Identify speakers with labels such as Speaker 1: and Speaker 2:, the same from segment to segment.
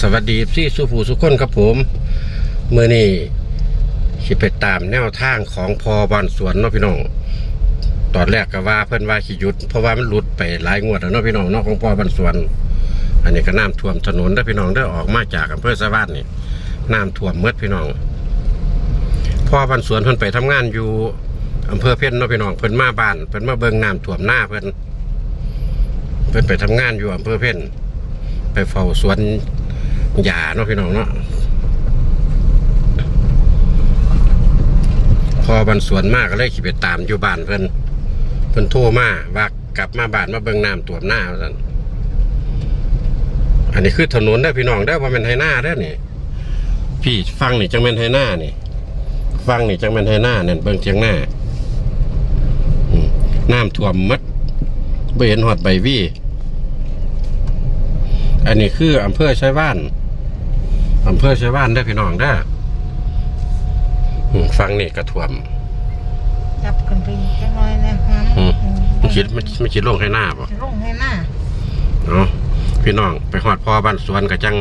Speaker 1: สวัสดีพี่สุภูสุคนครับผมเมื่อนี้คิดไปตามแนวทางของพอบานสวนเนาะพี่น้องตอนแรกก็ว่าเพิ่อนว่าขี่หยุด เพราะว่ามันหลุดไปหลายงวดแล้วเนาะพี่น้องนาะของพอบานสวน อันนี้ก็น้ำท่วมถนนเด้อพี่น้องได้ออกมาจากอำเภอสะวานนี่น้ำท่วมเมื่อพี่น้องพอบานสวนเพิ่นไปทำงานอยู่อำเภอเพ็ญเนาะพี่น้องเพิ่นมาบ้านเพิ่นมาเบิ่งน้ำท่วมหน้าเพิ่นเพิ่นไปทำงานอยู่อำเภอเพ็ญไปเฝ้าสวน หย่าเนาะพี่น้องเนาะพอบันสวนมากก็เลยขี่ไปตามอยู่บ้านเพิ่นเพิ่นโทรมาว่ากลับมาบ้านมาเบิ่งน้ำตัวมหน้าว่าซั่นอันนี้คือถนนได้พี่น้องได้ว่าเป็นไฮหน้าได้นี่พี่ฟังนี่จังเป็นไฮหน้านี่ฟังนี่จังเป็นไฮหน้าเนี่ยเบิ่งเชียงหน้าน้ำท่วมมัดบ่เห็นหอดใบวี่อันนี้คืออำเภอชัยบ้าน อำเภอชัยบ้านได้อพี่น้องได้ออืมฟังนี่กระถ่วม
Speaker 2: จับกันไปอีกจังน้อยนะคะ
Speaker 1: อืมไม่คิดไม่ไม่คิดลงให้หน้าป่ะ
Speaker 2: ลงให้หน้า
Speaker 1: เนาะพี่น้องไปหอดพอบ้านสวนก็จัง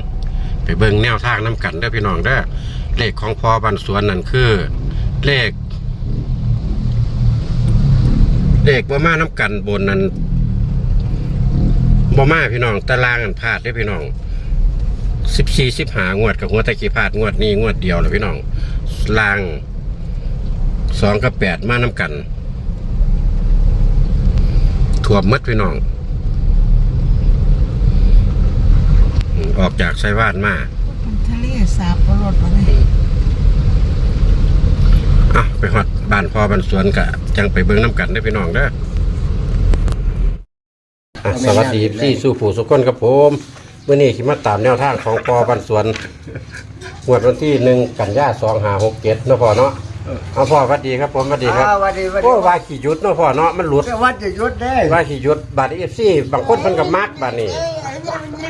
Speaker 1: ไปเบิ่งแนวทางน้กันได้อพี่น้องได้อเลขของพอบ้านสวนนั่นคือ เลข เลขบ่มาน้กันบนนั้นบ่มาพี่น้องตารางกันพลาดได้อพี่น้อง สิบสี่สิบหางวดกับหัวตะกี้พลาดงวดนี้งวดเดียวแหละพี่น้องลางสองกับแปดมาน้กันถ่วมหมัดพี่น้องอืมออกจากไซวานมา
Speaker 2: ทะเลสาบปลดมาเลย
Speaker 1: อะไปหอดบ้านพ่อบ้านสวนกะจังไปเบิ่งน้ำกันได้อพี่น้องเด้ออะสวัสดีพี่สู้ผู้สุกคนครับผม เมื่อนี้ขิมาตามแนวทางของพ่อบ้านสวนงวดวันที่หนึ่งกันยาสองหาหกเจ็ดเนาะพ่อเนาะเอาพ่อสวัสดีครับผมสวัสดีครับ
Speaker 3: อ่าวันดีวันดี
Speaker 1: โอ้ว่าขี่หยุดเนาะพ่อเนาะมันหลุด
Speaker 3: แต่วัดจะหยุดได้
Speaker 1: ว่าขี่หยุดบาดเอฟซีบางคนเพิ่นก็มักบาดนี้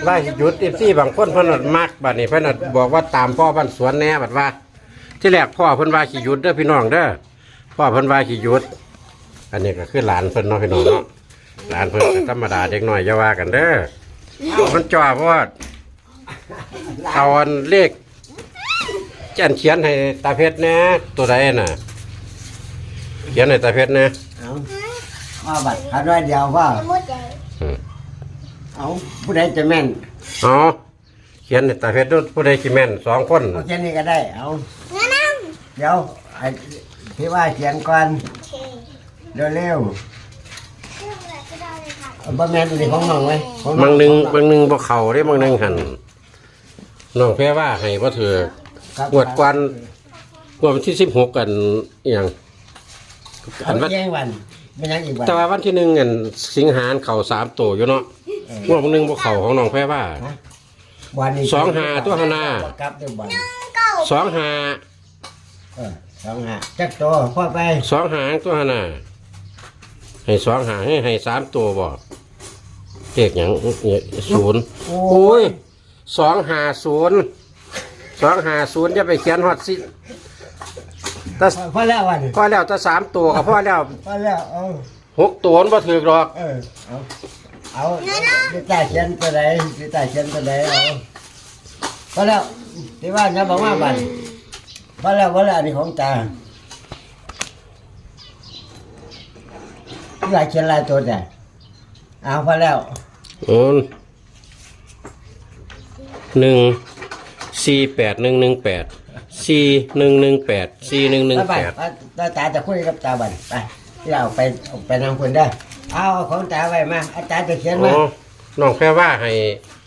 Speaker 1: ว่าขี่หยุดเอฟซีบางคนเพิ่นก็มักบาดนี้เพิ่นก็บอกว่าตามพ่อบ้านสวนแน่บัดว่า ที่แรกพ่อเพิ่นว่าขี่หยุดเด้อพี่น้องเด้อพ่อเพิ่นว่าขี่หยุด อันนี้ก็คือหลานเพิ่นเนาะพี่น้องเนาะหลานเพิ่นก็ธรรมดาเด็กน้อยอย่าว่ากันเด้อ มันจ่อเพราะว่าเอาอันเลขจันเขียนให้ตาเพชรแหน่ตัวใดน่ะ เขียนให้ตาเพชรแหน่
Speaker 3: เอาว่าบัตรพันร้อยเดียวว่า
Speaker 1: อืม
Speaker 3: เอาผู้ใดจะแม่น
Speaker 1: อ๋อเขียนให้ตาเพชรดูผู้ใดสิแม่นสองคน
Speaker 3: เอาแค่นี้ก็ได้ เอาเดี๋ยวไอ้ที่ว่าเขียนก่อนเร็วๆ เอาบ่แม่นอันนี้ของน้องไว้ของ
Speaker 1: บางหนึงบางหนึงบ่เข้าเด้บางหนึงหั่นน้องแพ้ว่าให้บ่ถือ
Speaker 3: ครับ
Speaker 1: งวดกวนงวดวันที่16กันอหยัง
Speaker 3: เอา
Speaker 1: อันว่า
Speaker 3: แย่งวันไม่ยังอีกวัน
Speaker 1: แต่ว่าวันที่หนึ่งอันสิงหารเข้าสามตัวอยู่เนาะงวดบางหนึงบ่เข้าของน้องแพ้ว่า
Speaker 3: วันนี้
Speaker 1: สองหาตัวข้างหน้า
Speaker 3: กลับเดี๋ยววัน
Speaker 1: สองหา
Speaker 3: เออสองหาจักตัวพ่อไป
Speaker 1: สองหางตัวหั่นน่ะให้สองหางให้ให้สามตัวบ่ เลขหยังเนี่ยศูนย์
Speaker 3: โอ้
Speaker 1: โอ้ยสองหาศูนย์สองหาศูนย์จะไปเขียนฮอดสิแต่
Speaker 3: พอแล้ววัน
Speaker 1: พอแล้วแต่สามตัวก็พอแล้ว
Speaker 3: พอแล้วเอา
Speaker 1: หกตัวมันบ่ถือหรอก
Speaker 3: เออ เอาเอาดิตาเขียนตัวใดดิตาเขียนตัวใดเอาพอแล้วที่ว่าจะบอกว่าบันพอแล้วพอแล้วอันนี้ของตาที่ว่าเขียนลายตัวแต่ เอาพอแล้ว
Speaker 1: โอ้นหนึ่งสี่แปดหนึ่งหนึ่งแปดสี่หนึ่งหนึ่งแปดสี่หนึ่งหนึ่ง
Speaker 3: ไป
Speaker 1: แปด
Speaker 3: ตาตาจะคุยกับตาบันไปที่เอาไปเอาไปนำคนได้อเอาเอาของตาไว้มาอาจารย์จะเขียน
Speaker 1: อ๋
Speaker 3: มา
Speaker 1: อน้องแค่ว่าให้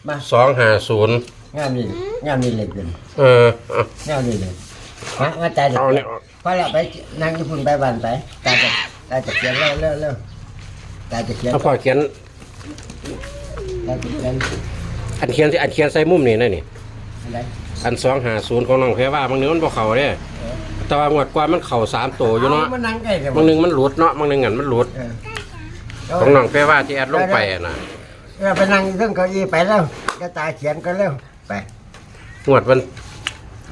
Speaker 3: มา
Speaker 1: สองหาศูนย์
Speaker 3: งามนี่งามนี่เหล็กเลย
Speaker 1: เออเอา
Speaker 3: งามนี่เลยมาอาจารย์จะ
Speaker 1: เอา
Speaker 3: เขี
Speaker 1: เนี่ยย
Speaker 3: นพอแล้วไปนั่งญี่ปุ่นไปบ้านไปตาจะตาจะเขียนเร็วเร็วเร็วตาจะเขียน
Speaker 1: เอาพ่อเขียน
Speaker 3: ตาจะเขียน
Speaker 1: อันเขียนที่อันเขียนใส่มุมนี่นะนี่
Speaker 3: อั
Speaker 1: นสองหาศูนย์ของน้องแค่ว่าบางนึงมันบ่เข่าเด้แต่ว่างวดกว่ามันเข่าสามตัวอยู่เนาะ
Speaker 3: มันนั่งใกล้เดี๋ยว
Speaker 1: บางนึงมันหลุดเนาะบางนึงอันมันหลุดของน้องแค่ว่าที่แอดลงไปอะนะ
Speaker 3: เออไปนั่งเรื่องเก้าอี้ไปแล้วก็ตาเขียนก็เร็วไป
Speaker 1: งวดวัน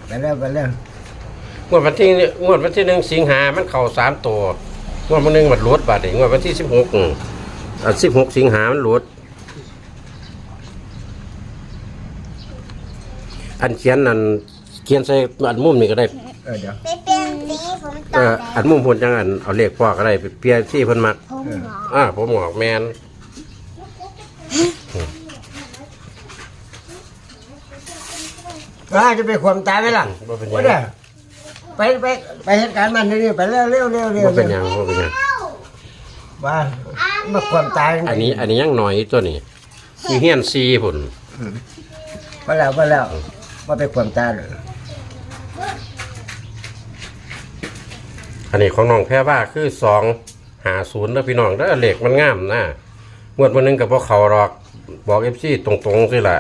Speaker 3: ไปเร็วไปเร็ว
Speaker 1: งวดวันที่งวดวันที่หนึ่งสิงหามันเข่าสามตัวงวดวันหนึงมันหลุดบาดนี้งวดวันที่สิบหกอะสิบหกสิงหามันหลุด อันเขียนอันเขียนใส่อันมุมนี่ก็ได้
Speaker 3: เออเดี๋ยว
Speaker 4: ไปเปลี่ยนสีผม
Speaker 1: เอ
Speaker 4: ต่อ
Speaker 1: ออันมุมพุ่นจังอันเอาเลขพ่อก็ได้ไปเปลี่ยนที่เพิ่นมัก
Speaker 4: ผมเหรอ
Speaker 1: อ่าผมบอกแมน
Speaker 3: อ่าจะไปความตายไหมล่ะ
Speaker 1: บ่เป็นห
Speaker 3: โอ้
Speaker 1: ยั
Speaker 3: ย
Speaker 1: ง
Speaker 3: เด้อไปไปไปเหตุการณ์มันนี่ไปเร็วเร็วเร็วเร็ว
Speaker 1: บ่เป็นหยังบ่เป็นหยัง
Speaker 3: ว่ามาความตาย
Speaker 1: อันนี้อันนี้ยังหน่อยตัวนี้มีเฮียนซีพุ่น
Speaker 3: ไปแล้วไปแล้ว มาไปความตายเลย
Speaker 1: อันนี้ของน้องแพ้ว่าคือสองหาศูนย์เด้อพี่น้องเด้อเลขมันงามนะงวดวันหนึงกับพวกเขาหรอกบอก FC ตรงๆสิล่ะ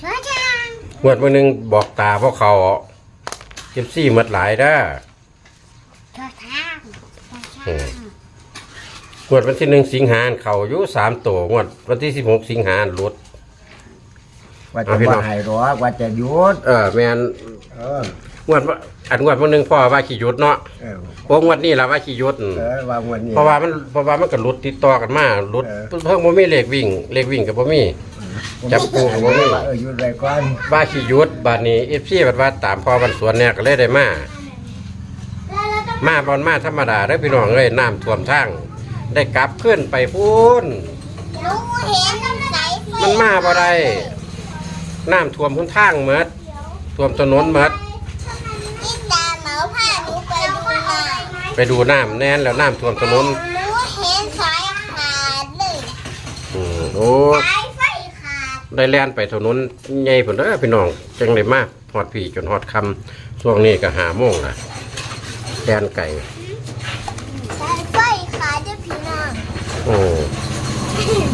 Speaker 4: ช่วยทาง
Speaker 1: งวดวันหนึงบอกตาพวกเขาเจ็บซี่หมดหลายเด้อ
Speaker 4: ช่วยทางช่วย
Speaker 1: อื
Speaker 4: ทามง
Speaker 1: งวดวันที่หนึ่งสิงหาเขาอยู่สามตัวงวดวันที่สิบหกสิงหาหลุด
Speaker 3: ว่าจะ
Speaker 1: เอาพี่น้
Speaker 3: บ่
Speaker 1: อง
Speaker 3: ให้หรอกว่าจะหยุด
Speaker 1: เออแมน
Speaker 3: เออง
Speaker 1: วดว่าอันงวดวันหนึ่งพ่อว่าขี้หยุดเนาะ
Speaker 3: เออ
Speaker 1: โอ้งวดนี้ละว่าขี้หยุด
Speaker 3: เออว่าวันนี้
Speaker 1: เพราะว่ามันเพราะว่ามันก็หลุดติดต่อกันมาหลุด
Speaker 3: เออ
Speaker 1: เพิ่งบ่มีเลขวิ่งเลขวิ่งกับบ่มีจับคู่กับบ่มี
Speaker 3: เออหยุดไว้ก่อน
Speaker 1: ว่าขี้หยุดบาดนี้เอฟซีบัดว่าตามพ่อบันสวนเนี่ยก็เลยได้มา
Speaker 4: แล้วเราต้อง
Speaker 1: มาบอลมาธรรมดาเด้อพี่น้องเอ้ยน้ำท่วมทางได้กลับขึ้นไปพูน
Speaker 4: รู้เห็นสายไฟ
Speaker 1: มันมาบ่ได้ น้ำท่วมพื้นทางเมดท่วมถนนเมด
Speaker 4: อินดาเหมาผ้าหนูไปดูหน่อย
Speaker 1: ไปดูน้ำแน่นแล้วน้ำท่วมถนน
Speaker 4: รู้เห็นสายขาดเลย
Speaker 1: อืมโอ้
Speaker 4: สายไฟขาด
Speaker 1: ได้แล่นไปถนนใหญ่พุ่นเด้อพี่น้องจังได้มาฮอดพี่จนฮอดคำช่วงนี้ก็หาโมงละแล่นไก่
Speaker 4: สายไฟขาดด้วยพี่น้อง
Speaker 1: โอ้วิ่ง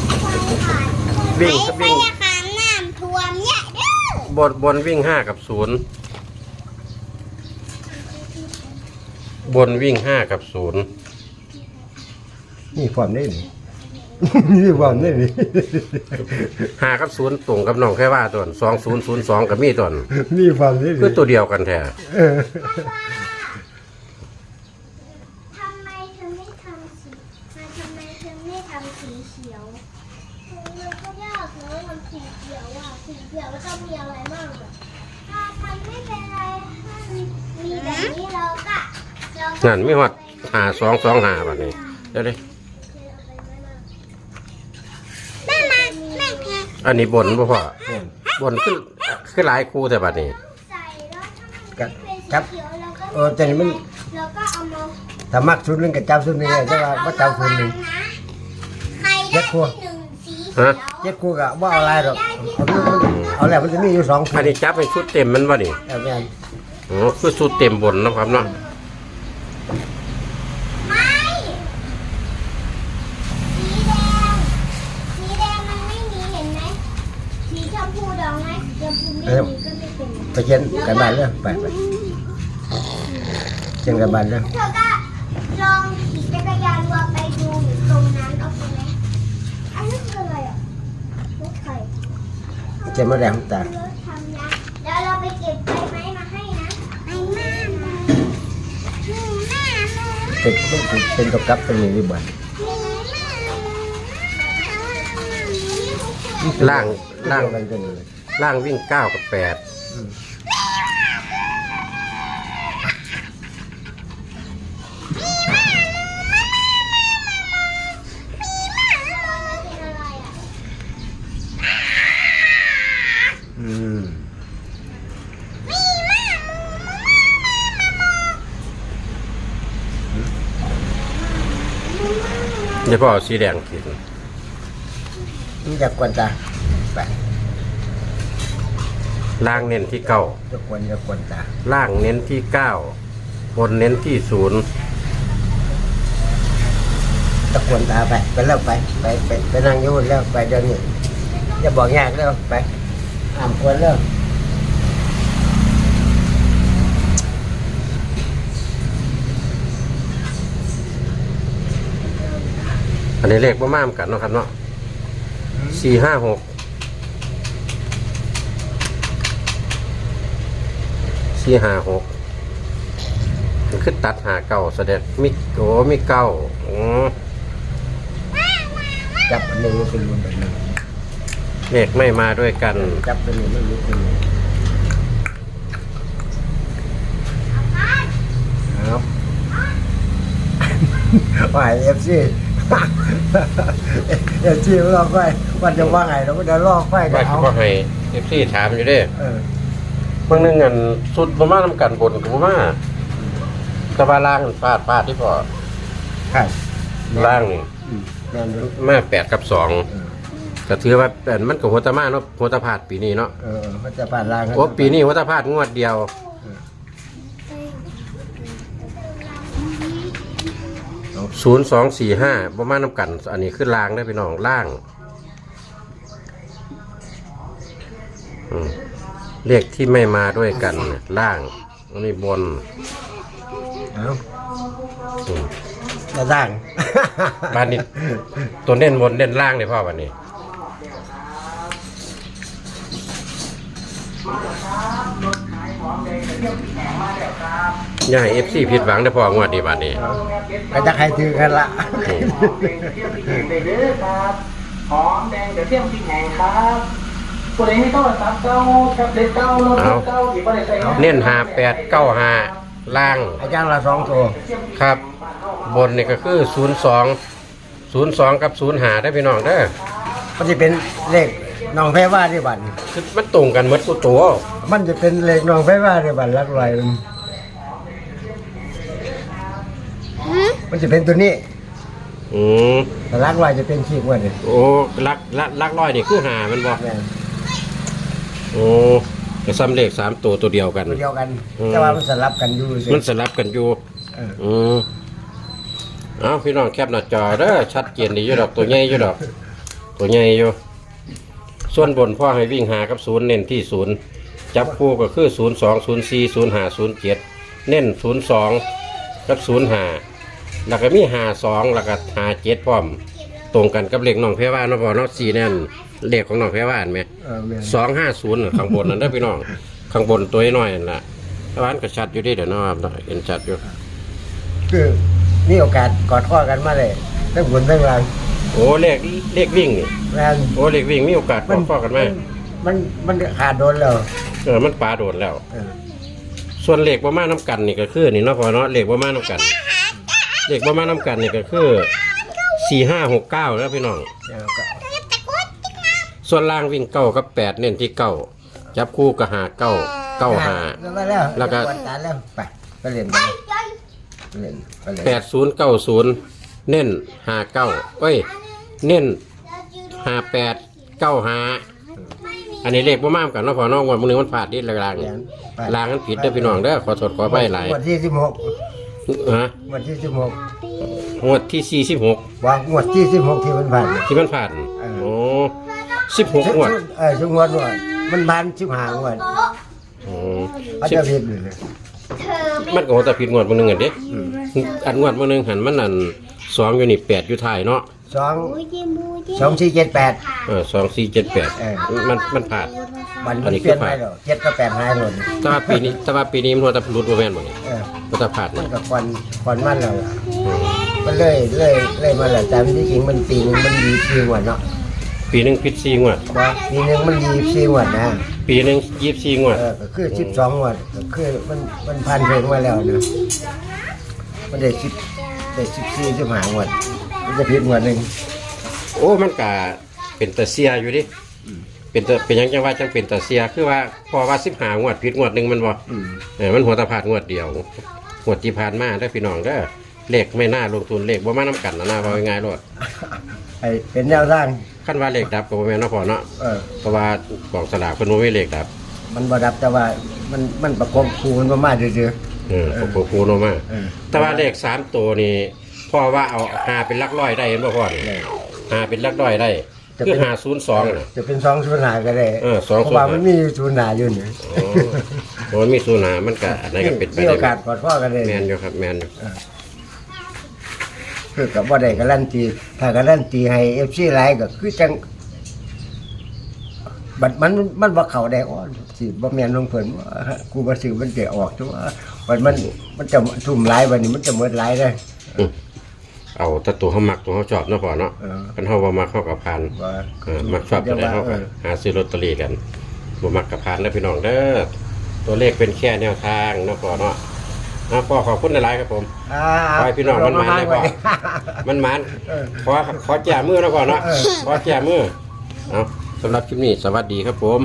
Speaker 1: ครับวิ่ง
Speaker 4: บ
Speaker 1: นบนวิ่งห้ากับศูนย์บนวิ่งห้ากับศูนย์
Speaker 3: นี่ความได้นี่ นี่ความได้นี่
Speaker 1: ห้ากับศูนย์ตรงกับน้องแค่ว่าตัวสองศูนย์ศูนย์สองกับมีตัว
Speaker 3: นี่ความได้
Speaker 1: คือ
Speaker 3: นี่
Speaker 1: ตัวเดียวกันแท้
Speaker 3: เออ
Speaker 4: ทำไมเธอไม่ทำสีทำไมเธอไม่ทำสีเขียวมันก็ยากนะทำสีเขียวอะสีเขียวแล้วก็มีอะไรบ้างอะถ้าทำไม่เป็นไรถ้ามีมีแบบนี้เราก็เราก็
Speaker 1: นั่นไม่ฮอดหาสองสองหาแบบนี้เดี๋ยวดิ
Speaker 4: แม่มาแม่แพ้
Speaker 1: อันนี้บนบ่พ่อบนคือคือหลายคู่แต่บัดนี้
Speaker 4: ใส่แล้วถ้ามัน
Speaker 3: กับ
Speaker 4: เป็น
Speaker 3: ครับ
Speaker 4: สีเขียวเราก็
Speaker 3: เออแต่นี่มัน
Speaker 4: เราก็เอามา
Speaker 3: ถ้ามักชุดหนึงกับจับชุดหนึงเลยแต่ว่าบ่จับชุดหนึง
Speaker 4: ใคร
Speaker 3: เจ็
Speaker 4: ได้
Speaker 3: ดครัว
Speaker 4: ที่หนึ่งสี
Speaker 1: ฮะ
Speaker 4: เขียว
Speaker 3: เจ็ดคู่ก็บ่เอาอะไรหรอกเอาลูกมันเอาแล้วมันจะมีอยู่สองคู่
Speaker 1: อันนี้จับเป็นชุดเต็มมันบ่นี่
Speaker 3: เออแม่น
Speaker 1: อ๋อคือชุดเต็มบนเนาะครับเนาะ
Speaker 4: ไม่สีแดงสีแดงมันไม่มีเห็นไหมสีชมพูดองไหมสีชมพูไม่มีก็ไม่ เป็น
Speaker 3: ไปเขียนกันบ้านเรื่องไปไปเขียนกันบ้านเรื่อง
Speaker 4: เธอก็ลองขี่จักรยานวัวไปดูอยู่ตรงนั้นเอาไปไหมอันนี้คืออะไรอะรถไฟ
Speaker 3: เขียนมาแดงตาร
Speaker 4: ถทำนะแล้วเราไปเก็บใบไม้มาให้นะไอ้แม่มาหนูแม่หนูแม่
Speaker 3: เป็นเป็นเป็นตัวกลับตรงนี้ดีบ่
Speaker 1: ล่างล่าง
Speaker 3: มันเป็นเลย
Speaker 1: ล่างวิ่งเก้ากับแปด เดี๋ยวพ่อเอาสีแดงขีด
Speaker 3: นี่จะกวนตาไป
Speaker 1: ล่างเน้นที่เก้า
Speaker 3: จะกวนจะกวนตา
Speaker 1: ล่างเน้นที่เก้าบนเน้นที่ศูนย์
Speaker 3: จะกวนตาไปไปแล้วไปไปไปไปนั่งอยู่แล้วไปเดี๋ยวนี้จะบอกยากแล้วไปอ่ามกวนแล้ว
Speaker 1: นนี้เลขบ่มามกันเนาะครับเนาะสี่ห้าหกสี่ห้าหกคือตัดหาเก่าแสดงมิโอมิเก่า
Speaker 3: จับอันหนึ่งรู้เป็นรุ่นแบบหนึ่
Speaker 1: เลขไม่มาด้วยกัน
Speaker 3: จับเป็นรุ่นไม่รู้เป็นรุ่นครับว่าเอฟซี เอฟซีรอบไฟวันจะว่าไงเราก็จะลอกไฟกั
Speaker 1: ว่านคิ
Speaker 3: เอา
Speaker 1: ดว่าให้เอฟซีถามอยู่เด้
Speaker 3: เออ
Speaker 1: เพิ่งนึงอันสุดบ่มานํกันบนก็บ่มาแต่ว่าล่างมันฟาดฟาดที่พอ
Speaker 3: ใช่
Speaker 1: ล่างนี่
Speaker 3: อืมแม่นอยู่
Speaker 1: มาแปดกับสอง
Speaker 3: เออ
Speaker 1: ก็ถือว่าแต่มันก็หัวตะมาเนาะหัวตะพาดปีนี้เนาะ
Speaker 3: เออมันจะผ่านล่าง
Speaker 1: โอ้ปีนี้หัวตะพาดงวดเดียว ศูนย์สองสี่ห้าประมาณน้ำกัน อันนี้คือล่างได้พี่น้องล่างอืมเลขที่ไม่มาด้วยกันน่ะล่างอันนี้บน
Speaker 3: เอา
Speaker 1: อืม
Speaker 3: จะสร้าง
Speaker 1: บ้านนี้ตัวเน้นบนเน้นล่างเลยพ่อวันนี้ อย่าให้เอฟซีผิดหวังได้อพ่องวดดีบาทนี้
Speaker 3: ก็จะใครถือกันละ
Speaker 1: อืม
Speaker 5: เด็กเด้อครับหอมแดงเดี๋ยวเที่ยงพริกแห้งครับผู้ใดมีโทรศัพท์เก่าแท็บเล็ตเก่าโน้ตบุ๊กเก่าที่บ่ได้ใช้งาน
Speaker 1: เน้นหาแปดเก้าหาล่าง
Speaker 3: อาจารย์ละสองตัว
Speaker 1: ครับ บนนี่ก็คือศูนย์สองศูนย์สองกับศูนย์หาได้อพี่น้องเด้อ
Speaker 3: มันจะเป็นเลขน้องแพ้ว่าที่บัตร
Speaker 1: คือมันตรงกันหมดกูตัว
Speaker 3: มันจะเป็นเลขน้องแพ้ว่าที่บัตรลักลอย มันจะเป็นตัวนี้
Speaker 1: อืม
Speaker 3: แต่ลักลอยจะเป็นขีดว่าเนี่ย
Speaker 1: โอ้ลักลักลักร้อยนี่คือหามันบ่
Speaker 3: แม่น
Speaker 1: โอ้ก็ซ้ำเลขสามตัวตัวเดียวกัน
Speaker 3: ตัวเดียวกัน
Speaker 1: อืม
Speaker 3: แต่ว่ามันสลับกันอยู่สิ
Speaker 1: มันสลับกันอยู่
Speaker 3: เออ
Speaker 1: อืมเอาพี่น้องแคปหน้าจอเด้อชัดเจนดีอยู่ดอกตัวใหญ่อยู่ดอก ตัวใหญ่อยู่ ส่วนบนพ่อให้วิ่งหากับศูนย์เน้นที่ศูนย์จับคู่ก็คือศูนย์สองศูนย์สี่ศูนย์ห้าศูนย์เจ็ดเน้นศูนย์สองกับศูนย์ห้า แล้วก็มีห้าสองแล้วก็ห้าเจ็ดพร้อม ตรงกันกับเลขน้องแพรว่าเนาะพ่อเนาะสี่แน่นเลขของน้องแพรว่าเห็นไหม
Speaker 3: เออแม่น
Speaker 1: สองห้าศูนย์ข้างบนนั่นได้อพี่น้องข้างบนตัวน้อยนั่นล่ะร้านก็ชัดอยู่เดิเดี๋ยวน้องเห็นชัดอยู่
Speaker 3: คือนี่โอกาสกอดข้อกันมาเลยทั้งบนทั้งล่าง
Speaker 1: โอ้เลขเลขวิ่งนี่
Speaker 3: แม่น
Speaker 1: โอ้เลขวิ่งมีโอกาสพอๆกันไหม
Speaker 3: มันมันขาดโดนแล้ว
Speaker 1: เออมันปลาโดดแล้ว
Speaker 3: เออ
Speaker 1: ส่วนเลขประมาณน้ำกันนี่ก็คือนี่เนาะพอเนาะเลขประมาณน้ำกัน เลขประมาณน้ำกันนี่ก็คือสี่ห้าหกเก้าแล้วพี่น้อง
Speaker 3: แล้วก็
Speaker 1: ส่วนล่างวิ่งเก้ากับแปดเน้นที่เก้าจับคู่กับหาเก้าเก้าหา
Speaker 3: แล้วก็แล้ว
Speaker 1: แล้วก็
Speaker 3: วันตาแล้วไปไปเรียนไปเรียนไปเรียน
Speaker 1: แปดศูนย์เก้าศูนย์เน้นหาเก้าเอ้ยเน้นหาแปดเก้าหาอันนี้เลขประมาณกันเนาะพอเนาะวันมื้อนึงมันผ่านที่ลาง
Speaker 3: เรียนไป
Speaker 1: ๆลางกันผิดเด้อพี่น้องเด้อขอโทษขอไปหลาย
Speaker 3: งวดที่สิบหก
Speaker 1: ฮะ
Speaker 3: งวดที่สิบหก
Speaker 1: งวดที่สี่สิบหก
Speaker 3: ว่างวดที่สิบหกที่มันผ่าน
Speaker 1: ที่มันผ่าน
Speaker 3: เออ
Speaker 1: โอ้สิบหกงวด
Speaker 3: เออชุงวดงวดมันผ่านสิบห้างวด
Speaker 1: อืม
Speaker 3: อาจ
Speaker 1: สิบ
Speaker 3: จะผิดเลย
Speaker 1: มันก็แต่ผิดงวดมื้อนึงอันเด้อันงวดมื้อนึงหันมันนั่นสองอยู่นี่แปดอยู่ท้ายเนาะ
Speaker 3: สองสองสี่เจ็ดแปด
Speaker 1: เออสองสี่เจ็ดแปด
Speaker 3: เออ
Speaker 1: มันมันผ่าน
Speaker 3: มัน
Speaker 1: อันนี้
Speaker 3: เปลี่ยน
Speaker 1: คือ
Speaker 3: ไป
Speaker 1: ผ่าน
Speaker 3: แล้วเจ็ดก็แปดหายหมด
Speaker 1: แต่ว่าปีนี้แต่ว่าปีนี้มันหัวแตะรุดบ่แม่นบ่นี่
Speaker 3: เออ
Speaker 1: หัวแตะผ่าน
Speaker 3: มั
Speaker 1: นี่
Speaker 3: นก็ควันควันมันแล้วล่ะมันเลยเลยเลยมาแล้วแต่ที่จริงมันปีนึงมันดีสี่งวดเนาะ
Speaker 1: ปีหนึงผิดสี่งวด
Speaker 3: บ่ปีนึงมันดีสี่งวดนะ
Speaker 1: ปีหนึงยี่สิบสี่งวด
Speaker 3: เออก็คือสิบสองงวดก็คือมันมันพันเพลงมาแล้วนะมันได้สิบได้สิบสี่สิบห้างวดมันจะผิดงวดหนึ่ง
Speaker 1: โอ้มันก็เป็นตาเสียอยู่ดิ เป็นตาเป็นหยังจังว่าจังเป็นตาเสียคือว่าพอว่าสิบหางวดผิดงวดหนึ่งมันบ่
Speaker 3: อืม
Speaker 1: เออมันหัวตะพาดงวดเดียวงวดที่ผ่านมาได้อพี่น้องเด้อเลขไม่น่าลงทุนเลขบ่มาน้ำกันนะนะว่าง่ายๆโลด
Speaker 3: ไอ้เป็นแนวทาง
Speaker 1: ขั้นว่าเลขดับก็บ่แม่นเนาะพ่อเนาะ
Speaker 3: เออ
Speaker 1: เพราะว่ากองสลากเพิ่นบ่มีเลขดับ
Speaker 3: มันบ่ดับแต่ว่ามันมันประกบคูมันประมาณเดือ
Speaker 1: เออพวกพวกครูเนาะมา
Speaker 3: เออ
Speaker 1: แต่ว่าเลขสามตัวนี่พ่อว่าเอาหาเป็นหลักร้อยได้เห็นบ่พ่อนี่
Speaker 3: เลย
Speaker 1: หาเป็นหลักร้อยได้
Speaker 3: จะเป็
Speaker 1: คือนหาศูนย์สองน่ะ
Speaker 3: จะเป็นสองศูนย์หาก็ได้
Speaker 1: เออสอง
Speaker 3: เพราะว่า
Speaker 1: ศูนย์หามั
Speaker 3: มันมีศูนย์หาอยู่นี่
Speaker 1: อ๋อโอ้ยมีศูนย์หามันก็อันไหนก็เป็นไป
Speaker 3: มี
Speaker 1: ได้
Speaker 3: โอกาสกอดพ่อกันได้
Speaker 1: แมนอยู่ครับแมนอยู่
Speaker 3: คือกับว่าได้การันตีถ้าการันตีให้เอฟซีไลน์ก็คือจังบัดมันมันบ่เข้าได้อ้อนสิบ่แม่นลงเพิ่นว่ากูบ่ซื้อมันจะออกตัวบัดมันมันจะทุ่มหลายบัดนี้มันจะหมดหลายได้
Speaker 1: เอาตะตัวเขามักตัวเขาจอบเนาะพ่อเนาะมันเขาว่ามาเข้ากับพาน
Speaker 3: ว่
Speaker 1: มักชอบตัได้เข้ากั
Speaker 3: น
Speaker 1: หาซื้อลอตเตอรี่กันบ่มักกับพานแล้วพี่น้องเด้อตัวเลขเป็นแค่แนวทางเนาะพ่อเนาะเอาพ่อขอบคุณหลายๆครับผม
Speaker 3: อ่
Speaker 1: ขอให้พี่น้องมันมาได้ก่อน มัน
Speaker 3: มัน
Speaker 1: ขอขอแจมือแล้วก่อนเนาะขอแจมือเอาสำหรับคลิปนี้สวัสดีครับผม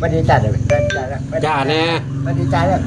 Speaker 3: วันนี้จัดเลยจัดแล้วจ้า
Speaker 1: แน่
Speaker 3: วันนี้จแล้ว